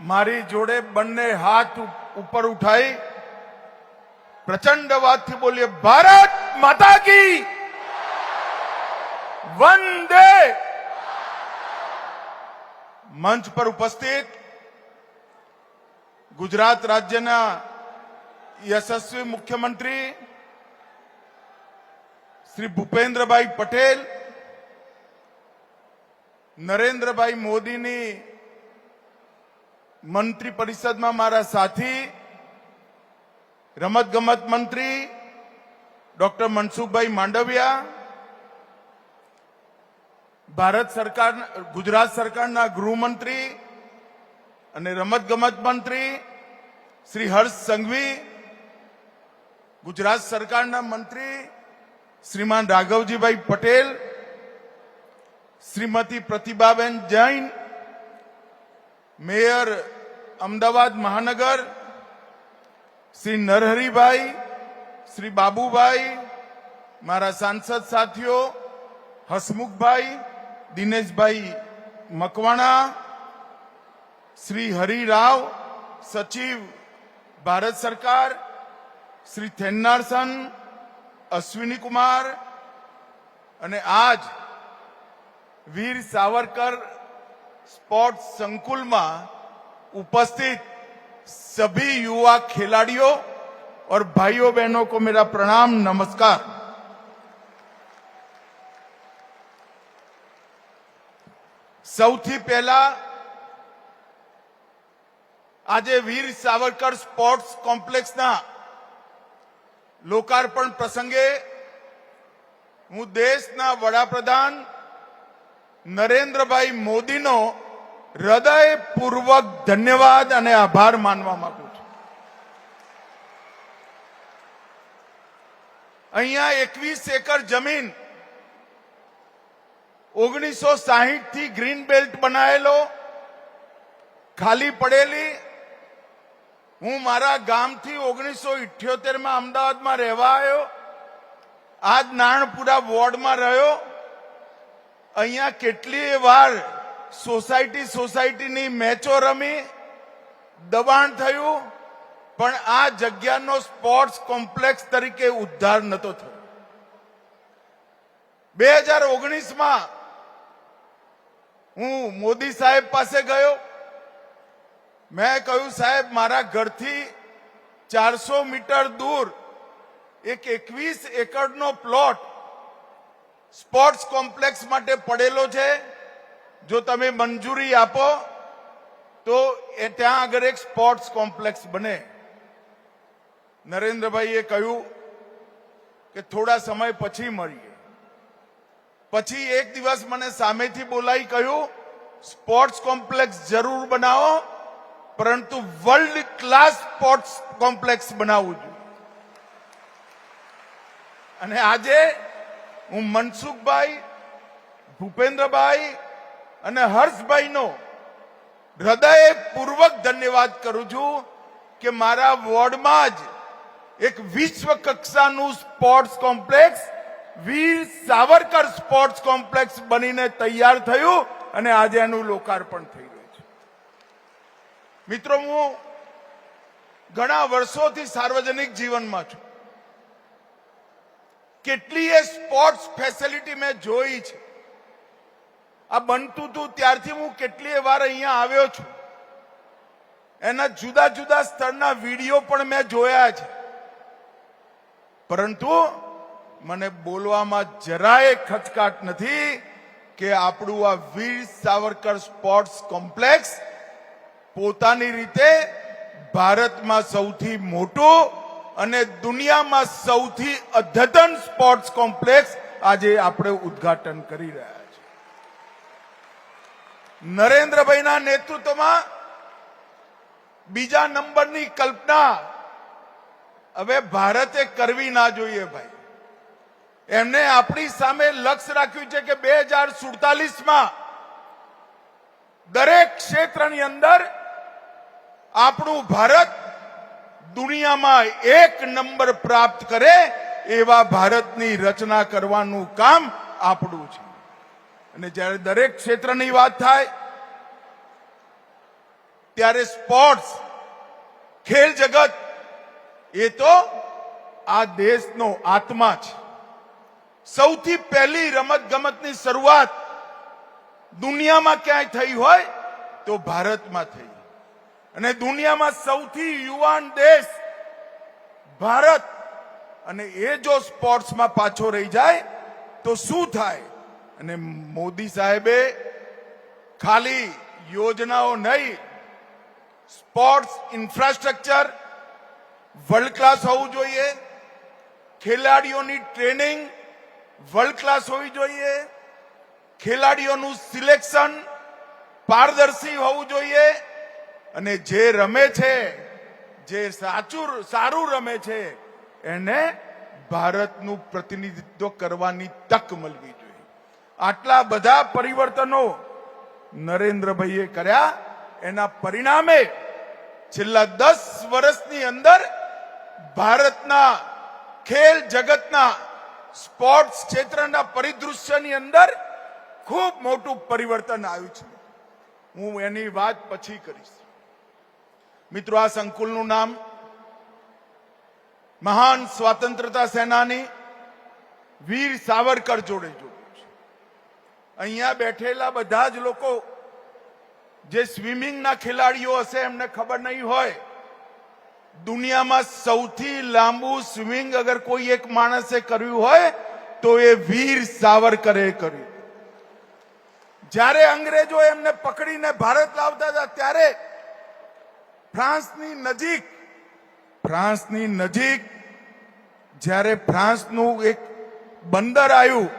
મારી જોડે બંને હાથ ઉપર ઉઠાઈ પ્રચંડ અવાજથી બોલીએ, ભારત માતા કી! વંદે! મંચ પર ઉપસ્થિત ગુજરાત રાજ્યના યશસ્વી મુખ્યમંત્રી શ્રી ભૂપેન્દ્રભાઈ પટેલ, નરેન્દ્રભાઈ મોદીની મંત્રી પરિષદમાં મારા સાથી, રમતગમત મંત્રી, ડોક્ટર મનસુખભાઈ માંડવિયા, ભારત સરકાર, ગુજરાત સરકારના ગૃહમંત્રી અને રમતગમત મંત્રી શ્રી હર્ષ સંઘવી, ગુજરાત સરકારના મંત્રી શ્રીમાન રાઘવજીભાઈ પટેલ, શ્રીમતી પ્રતિભાબેન જૈન મેયર અમદાવાદ મહાનગર, શ્રી નરહરિભાઈ, શ્રી બાબુભાઈ, મારા સાંસદ સાથીઓ, હસમુખભાઈ, દિનેશભાઈ મકવાણા, શ્રી હરિરાવ, સચિવ ભારત સરકાર, શ્રી થેન્નારસન અશ્વિની કુમાર અને આજ વીર સાવરકર स्पोर्ट्स संकुल में उपस्थित सभी युवा खिलाड़ियों और भाइयों बहनों को मेरा प्रणाम नमस्कार સૌથી પહેલા આજે વીર સાવરકર સ્પોર્ટ્સ કોમ્પ્લેક્સના લોકાર્પણ પ્રસંગે હું દેશના વડાપ્રધાન નરેન્દ્રભાઈ મોદીનો હૃદયપૂર્વક ધન્યવાદ અને આભાર માનવા માંગુ છું. અહીંયા એકવીસ એકર જમીન ઓગણીસો સાહીઠથી ગ્રીન બેલ્ટ બનાવેલો ખાલી પડેલી. હું મારા ગામથી ઓગણીસો ઇઠ્યોતેરમાં અમદાવાદમાં રહેવા આવ્યો. આજ નારણપુરા વોર્ડમાં રહ્યો. અહીંયા કેટલીય વાર સોસાયટી સોસાયટીની મેચો રમી, દબાણ થયું, પણ આ જગ્યાનો સ્પોર્ટ્સ કોમ્પ્લેક્સ તરીકે ઉદ્ધાર નતો થયો. બે હજાર ઓગણીસમાં હું મોદી સાહેબ પાસે ગયો. મેં કહ્યું, સાહેબ, મારા ઘરથી ચારસો મીટર દૂર એક એકવીસ એકરનો પ્લોટ સ્પોર્ટ્સ કોમ્પ્લેક્સ માટે પડેલો છે. જો તમે મંજૂરી આપો, તો એ ત્યાં આગળ એક સ્પોર્ટ્સ કોમ્પ્લેક્સ બને. નરેન્દ્રભાઈએ કહ્યું કે થોડા સમય પછી મળીએ. પછી એક દિવસ મને સામેથી બોલાવી કહ્યું, સ્પોર્ટ્સ કોમ્પ્લેક્સ જરૂર બનાવો, પરંતુ વર્લ્ડ ક્લાસ સ્પોર્ટ્સ કોમ્પ્લેક્સ બનાવવું જોઈએ. અને આજે હું મનસુખભાઈ, ભૂપેન્દ્રભાઈ અને હર્ષભાઈનો હૃદયપૂર્વક ધન્યવાદ કરું છું કે મારા વોર્ડમાં જ એક વિશ્વ કક્ષાનું sports complex, Veer Savarkar sports complex બનીને તૈયાર થયું અને આજે એનું લોકાર્પણ થઈ રહ્યું છે. મિત્રો, હું ઘણા વર્ષોથી સાર્વજનિક જીવનમાં છું. કેટલીય સ્પોર્ટ્સ ફેસિલિટી મેં જોઈ છે. આ બનતું હતું ત્યારથી હું કેટલીય વાર અહીંયા આવ્યો છું. એના જુદા જુદા સ્તરના વીડિયો પણ મેં જોયા છે. પરંતુ મને બોલવામાં જરાય ખચકાટ નથી કે આપણું આ વીર સાવરકર સ્પોર્ટ્સ કોમ્પ્લેક્સ પોતાની રીતે ભારતમાં સૌથી મોટું અને દુનિયામાં સૌથી અદ્યતન સ્પોર્ટ્સ કોમ્પ્લેક્સ આજે આપણે ઉદ્ઘાટન કરી રહ્યા છીએ. નરેન્દ્રભાઈના નેતૃત્વમાં બીજા નંબરની કલ્પના હવે ભારતે કરવી ના જોઈએ ભાઈ. એમને આપણી સામે લક્ષ્ય રાખ્યું છે કે બે હજાર સુડતાલીસમાં દરેક ક્ષેત્રની અંદર આપણું ભારત દુનિયામાં એક નંબર પ્રાપ્ત કરે એવા ભારતની રચના કરવાનું કામ આપણું છે. અને જ્યારે દરેક ક્ષેત્રની વાત થાય, ત્યારે સ્પોર્ટ્સ, ખેલ જગત, એ તો આ દેશનો આત્મા છે. સૌથી પહેલી રમત ગમતની શરૂઆત દુનિયામાં ક્યાંય થઈ હોય તો ભારતમાં થઈ. અને દુનિયામાં સૌથી યુવાન દેશ ભારત. અને એ જો સ્પોર્ટ્સમાં પાછો રહી જાય, તો શું થાય? અને મોદી સાહેબે ખાલી યોજનાઓ નહીં, સ્પોર્ટ્સ ઇન્ફ્રાસ્ટ્રક્ચર વર્લ્ડ ક્લાસ હોવું જોઈએ, ખેલાડીઓની ટ્રેનિંગ વર્લ્ડ ક્લાસ હોવી જોઈએ, ખેલાડીઓનું સિલેક્શન પારદર્શી હોવું જોઈએ અને જે રમે છે, જે સાચું, સારું રમે છે, એને ભારતનું પ્રતિનિધિત્વ કરવાની તક મળવી જોઈએ. આટલા બધા પરિવર્તનો નરેન્દ્રભાઈએ કર્યા, એના પરિણામે છેલ્લા દસ વર્ષની અંદર ભારતના ખેલ જગતના સ્પોર્ટ્સ ક્ષેત્રના પરિદૃશ્યની અંદર ખૂબ મોટું પરિવર્તન આવ્યું છે. હું એની વાત પછી કરીશ. મિત્રો, આ સંકુલનું નામ મહાન સ્વાતંત્રતા સેનાની વીર સાવરકર જોડે જોયું છે. અહીંયા બેઠેલા બધા જ લોકો જે સ્વિમિંગના ખેલાડીઓ હશે, એમને ખબર નહીં હોય. દુનિયામાં સૌથી લાંબુ સ્વિમિંગ અગર કોઈ એક માણસે કર્યું હોય, તો એ વીર સાવરકરે કર્યું. જ્યારે અંગ્રેજો એમને પકડીને ભારત લાવતા હતા, ત્યારે ફ્રાન્સની નજીક ફ્રાન્સની નજીક જ્યારે ફ્રાન્સનું એક બંદર આવ્યું,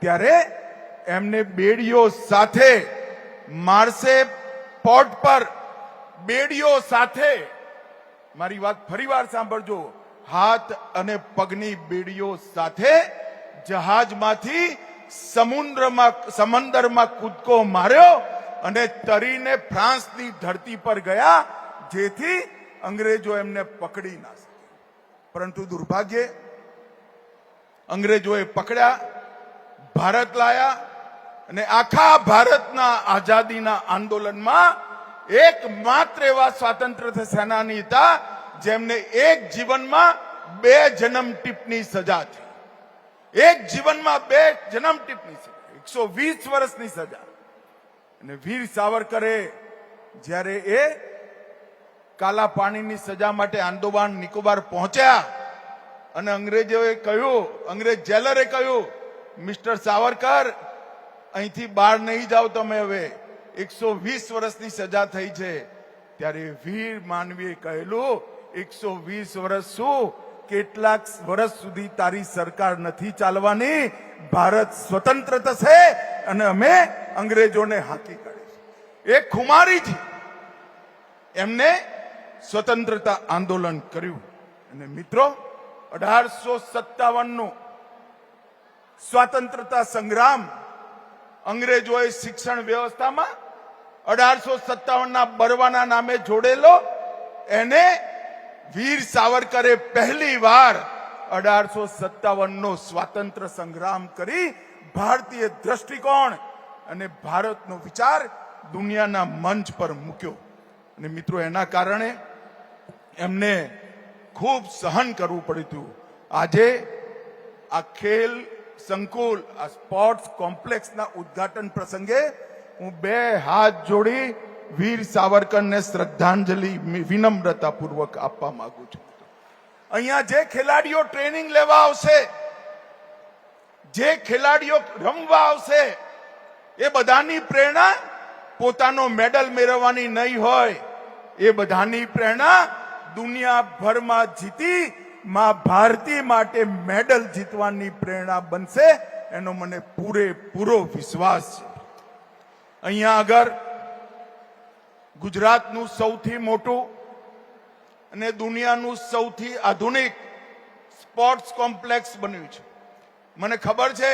ત્યારે એમને બેડીઓ સાથે માર્સે પોર્ટ પર, બેડીઓ સાથે, મારી વાત ફરીવાર સાંભળજો, હાથ અને પગની બેડીઓ સાથે જહાજમાંથી સમુદ્રમાં, સમંદરમાં કૂદકો માર્યો અને તરીને ફ્રાન્સની ધરતી પર ગયા જેથી અંગ્રેજો એમને પકડી ના શકે. પરંતુ દુર્ભાગ્યે અંગ્રેજોએ પકડ્યા, ભારત લાયા અને આખા ભારતના આઝાદીના આંદોલનમાં એકમાત્ર એવા સ્વાતંત્ર્ય સેનાની હતા જેમને એક જીવનમાં બે જન્મ ટીપની સજા થઈ. એક જીવનમાં બે જન્મ ટીપની સજા એકસો વીસ વર્ષની સજા. અને વીર સાવરકરે જ્યારે એ કાલા પાણીની સજા માટે આંદોબાન નિકોબાર પહોંચ્યા. અને અંગ્રેજોએ કહ્યું, અંગ્રેજ જેલરે કહ્યું, મિસ્ટર સાવરકર, અહીંથી બહાર નહીં જાઓ તમે હવે. એકસો વીસ વર્ષની સજા થઈ છે. ત્યારે વીર માનવીએ કહેલું, એકસો વીસ વર્ષ શું? કેટલાક વર્ષ સુધી તારી સરકાર નથી ચાલવાની. ભારત સ્વતંત્ર થશે અને અમે અંગ્રેજોને હાકી કાઢીશું. એ ખુમારીજી એમને સ્વતંત્રતા આંદોલન કર્યું. અને મિત્રો, અઢારસો સત્તાવનનો સ્વતંત્રતા સંગ્રામ અંગ્રેજોએ શિક્ષણ વ્યવસ્થામાં અઢારસો સત્તાવનના બરવાના નામે જોડેલો. એને વીર સાવરકરે પહેલી વાર અઢારસો સત્તાવનનો સ્વાતંત્ર્ય સંગ્રામ કરી. ભારતીય દ્રષ્ટિકોણ અને ભારતનો વિચાર દુનિયાના મંચ પર મૂક્યો. અને મિત્રો, એના કારણે એમને ખૂબ સહન કરવું પડ્યું હતું. આજે આ ખેલ સંકુલ, આ સ્પોર્ટ્સ કોમ્પ્લેક્સના ઉદ્ઘાટન પ્રસંગે હું બે હાથ જોડી વીર સાવરકરને શ્રદ્ધાંજલિ વિનમ્રતાપૂર્વક આપવા માંગુ છું. અહીંયા જે ખેલાડીઓ ટ્રેનિંગ લેવા આવશે, જે ખેલાડીઓ રમવા આવશે, એ બધાની પ્રેરણા પોતાનો મેડલ મેળવવાની નહીં હોય, એ બધાની પ્રેરણા દુનિયાભરમાં જીતી માં ભારતી માટે મેડલ જીતવાની પ્રેરણા બનશે, એનો મને પૂરેપૂરો વિશ્વાસ છે. અહીંયા આગળ ગુજરાતનું સૌથી મોટું અને દુનિયાનું સૌથી આધુનિક સ્પોર્ટ્સ કોમ્પ્લેક્સ બન્યું છે. મને ખબર છે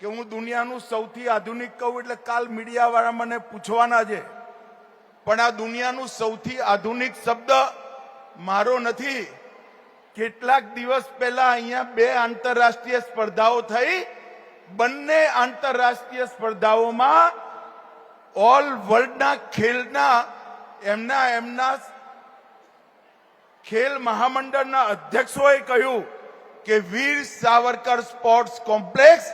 કે હું દુનિયાનું સૌથી આધુનિક કહું એટલે કાલ મીડિયાવાળા મને પૂછવાના છે પણ આ દુનિયાનું સૌથી આધુનિક શબ્દ મારો નથી. કેટલાક દિવસ પહેલા અહીંયા બે આંતરરાષ્ટ્રીય સ્પર્ધાઓ થઈ. બંને આંતરરાષ્ટ્રીય સ્પર્ધાઓમાં ઓલ વર્લ્ડના ખેલના, એમના એમના ખેલ મહામંડળના અધ્યક્ષોએ કહ્યું કે વીર સાવરકર સ્પોર્ટ્સ કોમ્પ્લેક્સ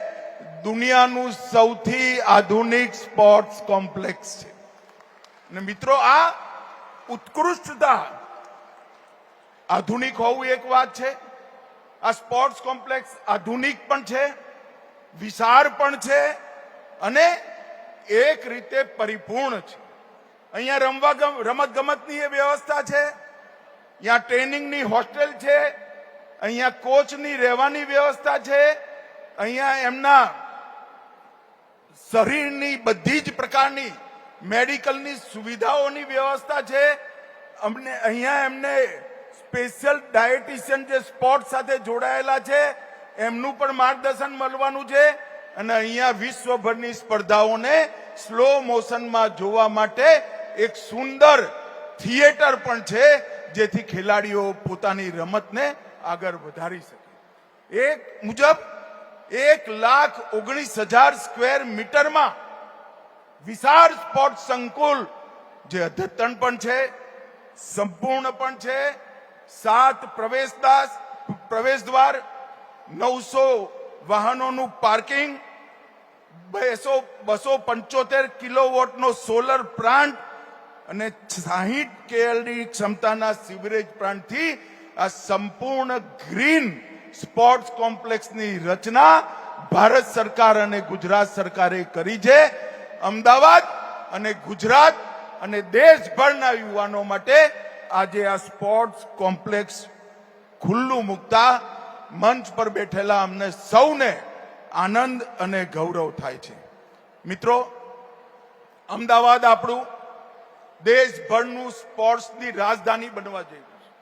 દુનિયાનું સૌથી આધુનિક સ્પોર્ટ્સ કોમ્પ્લેક્સ છે. અને મિત્રો, આ ઉત્કૃષ્ટતા આધુનિક હોવું એક વાત છે, આ સ્પોર્ટ્સ કોમ્પ્લેક્સ આધુનિક પણ છે, વિશાળ પણ છે, અને એક રીતે પરિપૂર્ણ છે. અહીંયા રમવા રમત ગમતની એ વ્યવસ્થા છે, અહીંયા ટ્રેનિંગની હોસ્ટેલ છે, અહીંયા કોચની રહેવાની વ્યવસ્થા છે, અહીંયા એમના શરીરની બધી જ પ્રકારની મેડિકલની સુવિધાઓની વ્યવસ્થા છે. અમને અહીંયા એમને સ્પેશિયલ ડાયટિશિયન જે સ્પોર્ટ સાથે જોડાયેલા છે, એમનું પણ માર્ગદર્શન મળવાનું છે અને અહીંયા વિશ્વભરની સ્પર્ધાઓને સ્લો મોશનમાં જોવા માટે એક સુંદર થિયેટર પણ છે, જેથી ખેલાડીઓ પોતાની રમતને આગળ વધારી શકે. એક મુજબ એક લાખ ઓગણીસ હજાર સ્ક્વેર મીટરમાં વિશાળ સ્પોર્ટ સંકુલ, જે અદ્યતન પણ છે, સંપૂર્ણ પણ છે. સાત પ્રવેશદાસ પ્રવેશ દ્વાર નવસો વાહનોનું પાર્કિંગ, બેસો, બસો પંચોતેર કિલોવોટનો સોલર પ્લાન્ટ અને સાહીઠ કેએલની ક્ષમતાના સિવરેજ પ્લાન્ટથી આ સંપૂર્ણ ગ્રીન સ્પોર્ટ્સ કોમ્પ્લેક્સની રચના ભારત સરકાર અને ગુજરાત સરકારે કરી છે. અમદાવાદ અને ગુજરાત અને દેશભરના યુવાનો માટે આજે આ સ્પોર્ટ્સ કોમ્પ્લેક્સ ખુલ્લું મૂકતા મંચ પર બેઠેલા અમને સૌને આનંદ અને ગૌરવ થાય છે. મિત્રો, અમદાવાદ આપણું દેશભરનું સ્પોર્ટ્સની રાજધાની બનવા જઈ રહ્યું છે.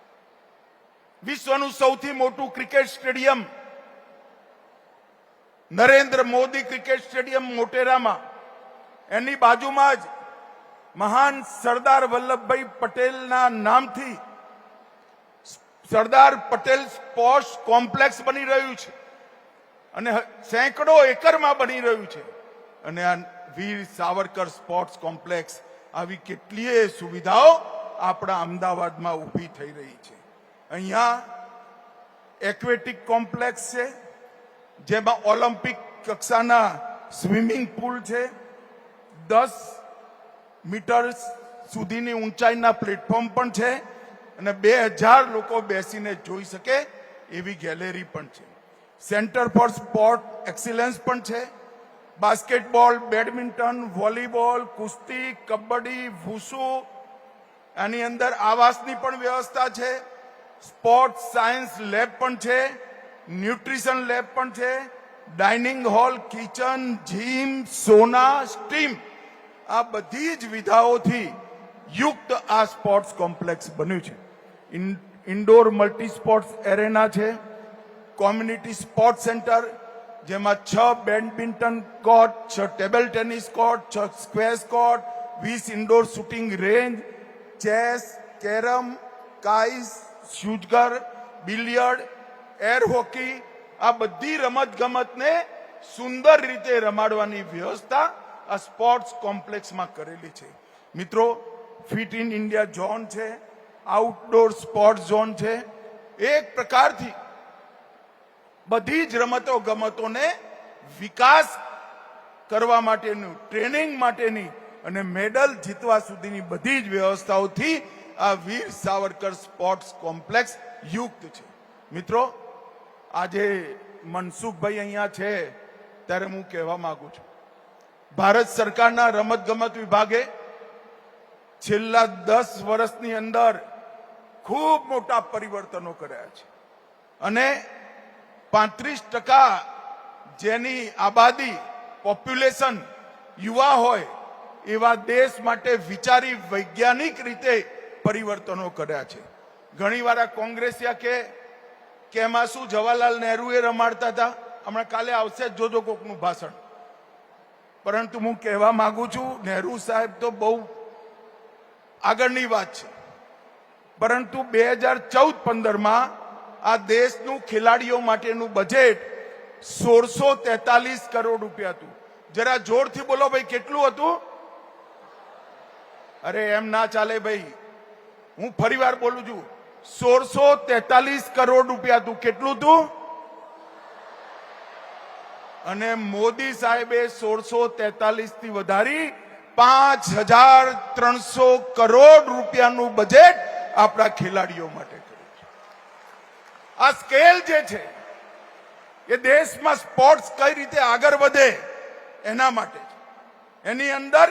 વિશ્વનું સૌથી મોટું cricket stadium Narendra Modi cricket stadium મોટેરામાં એની બાજુમાં જ મહાન સરદાર વલ્લભભાઈ પટેલના નામથી સરદાર પટેલ સ્પોર્ટ્સ કોમ્પ્લેક્સ બની રહ્યું છે. અને સેંકડો એકરમાં બની રહ્યું છે. અને આ વીર સાવરકર સ્પોર્ટ્સ કોમ્પ્લેક્સ આવી કેટલીય સુવિધાઓ આપણા અમદાવાદમાં ઊભી થઈ રહી છે. અહીંયા એક્વેટિક કોમ્પ્લેક્સ છે, જેમાં ઓલિમ્પિક કક્ષાના સ્વિમિંગ પુલ છે દસ મીટર સુધીની ઊંચાઈના પ્લેટફોર્મ પણ છે અને બે હજાર લોકો બેસીને જોઈ શકે એવી ગેલેરી પણ છે. સેન્ટર ફોર સ્પોર્ટ એક્સિલન્સ પણ છે. બાસ્કેટબોલ, બેડમિન્ટન, વોલીબોલ, કુસ્તી, કબડ્ડી વૂસુ આની અંદર આવાસની પણ વ્યવસ્થા છે. સ્પોર્ટ સાયન્સ લેબ પણ છે. ન્યુટ્રિશન લેબ પણ છે. Dining hall, kitchen, gym, sauna, steam આ બધી જ વિધાઓથી યુક્ત આ સ્પોર્ટ્સ કોમ્પ્લેક્સ બન્યું છે. ઇન્ડોર મલ્ટી સ્પોર્ટ્સ એરેના છે કોમ્યુનિટી સ્પોર્ટ સેન્ટર જેમાં છ બેડમિન્ટન કોર્ટ છ ટેબલ ટેનિસ કોર્ટ છ સ્ક્વેશ કોર્ટ વીસ indoor shooting range chess carrom કાઇસ શૂઝગર બિલિયર્ડ એર હોકી આ બધી રમત ગમતને સુંદર રીતે રમાડવાની વ્યવસ્થા આ સ્પોર્ટ્સ કોમ્પ્લેક્સમાં કરેલી છે. મિત્રો ફિટ ઇન ઇન્ડિયા ઝોન છે આઉટડોર સ્પોર્ટ ઝોન છે. એક પ્રકારથી બધી જ રમતો ગમતોને વિકાસ કરવા માટેનું ટ્રેનિંગ માટેની અને મેડલ જીતવા સુધીની બધી જ વ્યવસ્થાઓથી આ વીર સાવરકર સ્પોર્ટ્સ કોમ્પ્લેક્સ યુક્ત છે. મિત્રો, આજે મનસુખભાઈ અહીંયા છે, ત્યારે હું કહેવા માગું છું. ભારત સરકારના રમતગમત વિભાગે છેલ્લા દસ વર્ષની અંદર ખૂબ મોટા પરિવર્તનો કર્યા છે. અને પાંત્રીસ ટકા જેની આબાદી પોપ્યુલેશન યુવા હોય એવા દેશ માટે વિચારી વૈજ્ઞાનિક રીતે પરિવર્તનો કર્યા છે. ઘણીવાર આ કોંગ્રેસિયા કે કે એમાં શું જવાહરલાલ નહેરુએ રમાડતા હતા. હમણાં કાલે આવશે જોજો કોકનું ભાષણ. પરંતુ હું કહેવા માંગુ છું, નહેરુ સાહેબ તો બહુ આગળની વાત છે. પરંતુ બે હજાર ચૌદ પંદરમાં આ દેશનું ખેલાડીઓ માટેનું બજેટ સોળસો તેતાલીસ કરોડ રૂપિયા હતું. જરા જોરથી બોલો ભાઈ, કેટલું હતું? અરે એમ ના ચાલે ભાઈ. હું ફરીવાર બોલું છું, સોળસો તેતાલીસ કરોડ રૂપિયા તું કેટલું તું અને મોદી સાહેબે સોળસો તેતાલીસથી વધારી પાંચ હજાર ત્રણસો કરોડ રૂપિયાનું બજેટ આપણા ખેલાડીઓ માટે કર્યું છે. આ સ્કેલ જે છે, એ દેશમાં સ્પોર્ટ્સ કઈ રીતે આગળ વધે એના માટે છે. એની અંદર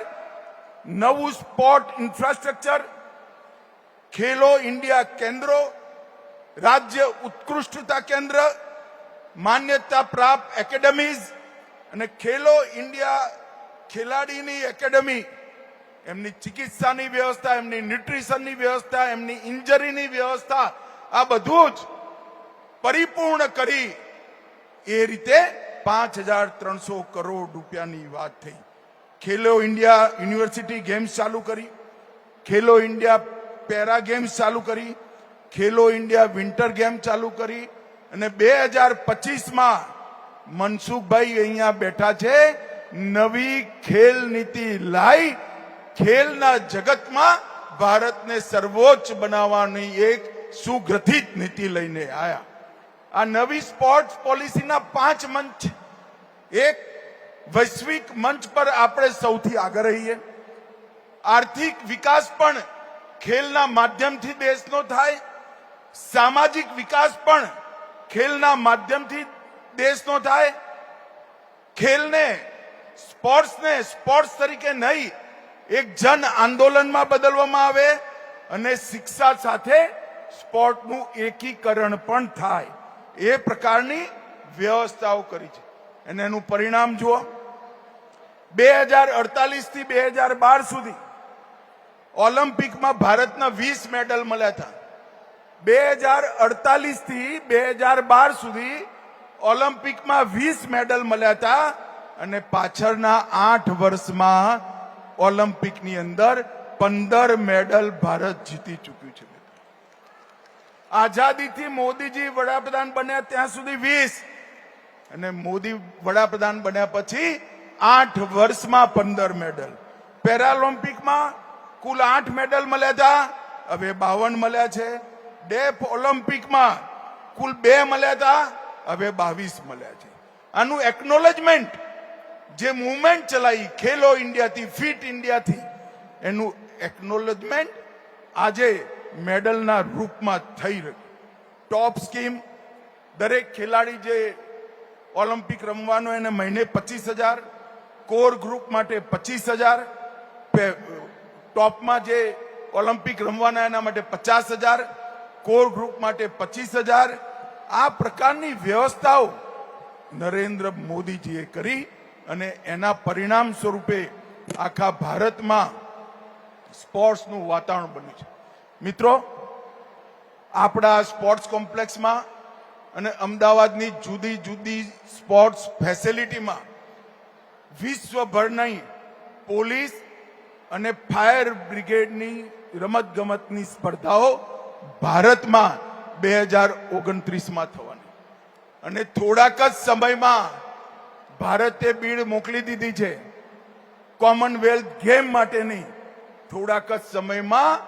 નવું સ્પોર્ટ ઇન્ફ્રાસ્ટ્રક્ચર ખેલો ઇન્ડિયા કેન્દ્રો, રાજ્ય ઉત્કૃષ્ટતા કેન્દ્ર માન્યતા પ્રાપ્ત એકેડમીઝ અને ખેલો ઇન્ડિયા ખેલાડીની એકેડમી, એમની ચિકિત્સાની વ્યવસ્થા, એમની ન્યુટ્રિશનની વ્યવસ્થા, એમની ઇન્જરીની વ્યવસ્થા, આ બધું જ પરિપૂર્ણ કરી એ રીતે પાંચ હજાર ત્રણસો કરોડ રૂપિયાની વાત થઈ. ખેલો ઇન્ડિયા યુનિવર્સિટી ગેમ્સ ચાલુ કરી, ખેલો ઇન્ડિયા પેરા ગેમ્સ ચાલુ કરી, ખેલો ઇન્ડિયા વિન્ટર ગેમ ચાલુ કરી અને બે હજાર પચીસમાં મનસુખભાઈ અહીંયા બેઠા છે. નવી ખેલ નીતિ લાઈ ખેલના જગતમાં ભારતને સર્વોચ્ચ બનાવવાની એક સુગ્રથિત નીતિ લઈને આયા. આ નવી સ્પોર્ટ્સ પોલિસીના પાંચ મંચ. એક વૈશ્વિક મંચ પર આપણે સૌથી આગળ રહીએ. આર્થિક વિકાસ પણ ખેલના માધ્યમથી દેશનો થાય. સામાજિક વિકાસ પણ ખેલના માધ્યમથી દેશનો થાય. ખેલને, સ્પોર્ટ્સને, સ્પોર્ટ્સ તરીકે નહીં, એક જન આંદોલનમાં બદલવામાં આવે અને શિક્ષા સાથે સ્પોર્ટનું એકીકરણ પણ થાય. એ પ્રકારની વ્યવસ્થાઓ કરી છે. અને એનું પરિણામ જુઓ. બે હજાર અડતાલીસથી બે હજાર બાર સુધી ઓલિમ્પિકમાં ભારતના વીસ મેડલ મળ્યા હતા. બે હજાર અડતાલીસથી બે હજાર બાર સુધી ઓલિમ્પિકમાં વીસ મેડલ મળ્યા હતા અને પાછળના આઠ વર્ષમાં ઓલિમ્પિકની અંદર પંદર મેડલ ભારત જીતી ચૂક્યું છે આઝાદીથી મોદીજી વડાપ્રધાન બન્યા ત્યાં સુધી વીસ અને મોદી વડાપ્રધાન બન્યા પછી આઠ વર્ષમાં પંદર મેડલ. પેરાલિમ્પિકમાં કુલ આઠ મેડલ મળ્યા હતા. હવે બાવન મળ્યા છે. ડેફ ઓલિમ્પિકમાં કુલ બે મળ્યા હતા, હવે બાવીસ મળ્યા છે. આનું એકનોલેજમેન્ટ જે મુવમેન્ટ ચલાવી, ખેલો ઇન્ડિયાથી, ફિટ ઇન્ડિયાથી, એનું એકનોલેજમેન્ટ આજે મેડલના રૂપમાં થઈ રહ્યું. ટોપ સ્કીમ દરેક ખેલાડી જે ઓલિમ્પિક રમવાનો એને મહિને પચીસ હજાર, કોર ગ્રુપ માટે પચીસ હજાર ટોપમાં જે ઓલિમ્પિક રમવાના એના માટે પચાસ હજાર કોર ગ્રુપ માટે પચીસ હજાર. આ પ્રકારની વ્યવસ્થાઓ નરેન્દ્ર મોદીજીએ કરી અને એના પરિણામ સ્વરૂપે આખા ભારતમાં સ્પોર્ટ્સનું વાતાવરણ બન્યું છે. મિત્રો, આપણા સ્પોર્ટ્સ કોમ્પ્લેક્સમાં અને અમદાવાદની જુદી જુદી સ્પોર્ટ્સ ફેસિલિટીમાં વિશ્વભરની પોલીસ અને ફાયર બ્રિગેડની રમતગમતની સ્પર્ધાઓ ભારતમાં બે હજાર ઓગણત્રીસમાં થવાની. અને થોડાક જ સમયમાં ભારતે બીડ મોકલી દીધી છે. કોમનવેલ્થ ગેમ માટેની. થોડાક જ સમયમાં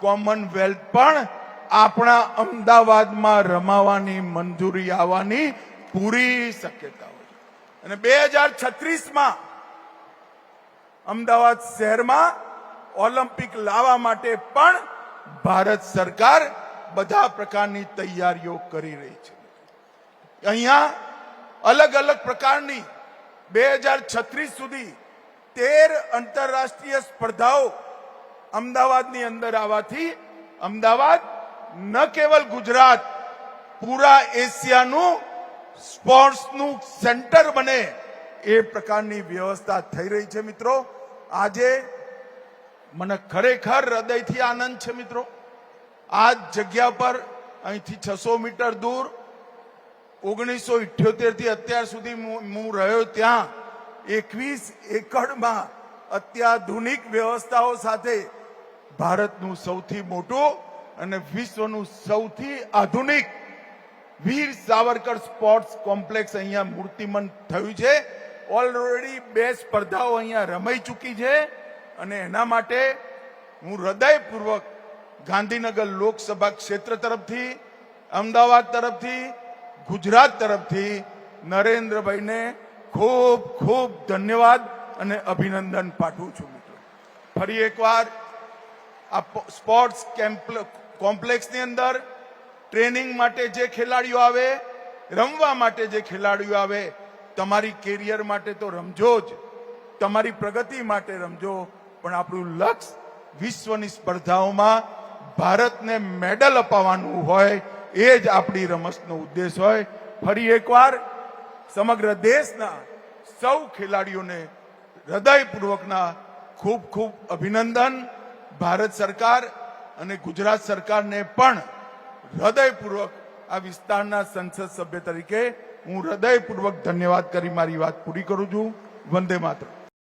કોમનવેલ્થ પણ આપણા અમદાવાદમાં રમાવાની મંજૂરી આવવાની પૂરી શક્યતા હોય અને બે હજાર છત્રીસમાં અમદાવાદ શહેરમાં ઓલિમ્પિક લાવવા માટે પણ ભારત સરકાર બધા પ્રકારની તૈયારીઓ કરી રહી છે. અહીંયા અલગ અલગ પ્રકારની બે હજાર છત્રીસ સુધી તેર આંતરરાષ્ટ્રીય સ્પર્ધાઓ અમદાવાદની અંદર આવવાથી અમદાવાદ ન કેવલ ગુજરાત, પૂરા એશિયાનું સ્પોર્ટ્સનું સેન્ટર બને એ પ્રકારની વ્યવસ્થા થઈ રહી છે મિત્રો. આજે મને ખરેખર હૃદયથી આનંદ છે મિત્રો. આ જગ્યા પર અહીંથી છસો મીટર દૂર, ઓગણીસો ઇઠ્યોતેરથી અત્યાર સુધી હું રહ્યો ત્યાં એકવીસ એકડમાં અત્યાધુનિક વ્યવસ્થાઓ સાથે ભારતનું સૌથી મોટું અને વિશ્વનું સૌથી આધુનિક વીર સાવરકર સ્પોર્ટ્સ કોમ્પ્લેક્સ અહીંયા મૂર્તિમંત થયું છે. ઓલરેડી બે સ્પર્ધાઓ અહીંયા રમાઈ ચૂકી છે. અને એના માટે હું હૃદયપૂર્વક ગાંધીનગર લોકસભા ક્ષેત્ર તરફથી, અમદાવાદ તરફથી, ગુજરાત તરફથી નરેન્દ્રભાઈને ખૂબ ખૂબ ધન્યવાદ અને અભિનંદન પાઠવું છું મિત્રો. ફરી એકવાર આ સ્પોર્ટ્સ કેમ્પ- કોમ્પ્લેક્સની અંદર ટ્રેનિંગ માટે જે ખેલાડીઓ આવે, રમવા માટે જે ખેલાડીઓ આવે, તમારી કેરિયર માટે તો રમજો જ. તમારી પ્રગતિ માટે રમજો. પણ આપણું લક્ષ્ય વિશ્વની સ્પર્ધાઓમાં ભારતને મેડલ અપાવવાનું હોય એ જ આપણી રમતનો ઉદ્દેશ હોય. ફરી એકવાર સમગ્ર દેશના સૌ ખેલાડીઓને હૃદયપૂર્વકના ખૂબ ખૂબ અભિનંદન. ભારત સરકાર અને ગુજરાત સરકારને પણ હૃદયપૂર્વક આ વિસ્તારના સંસદ સભ્ય તરીકે હું હૃદયપૂર્વક ધન્યવાદ કરી મારી વાત પૂરી કરું છું. વંદે માતરમ.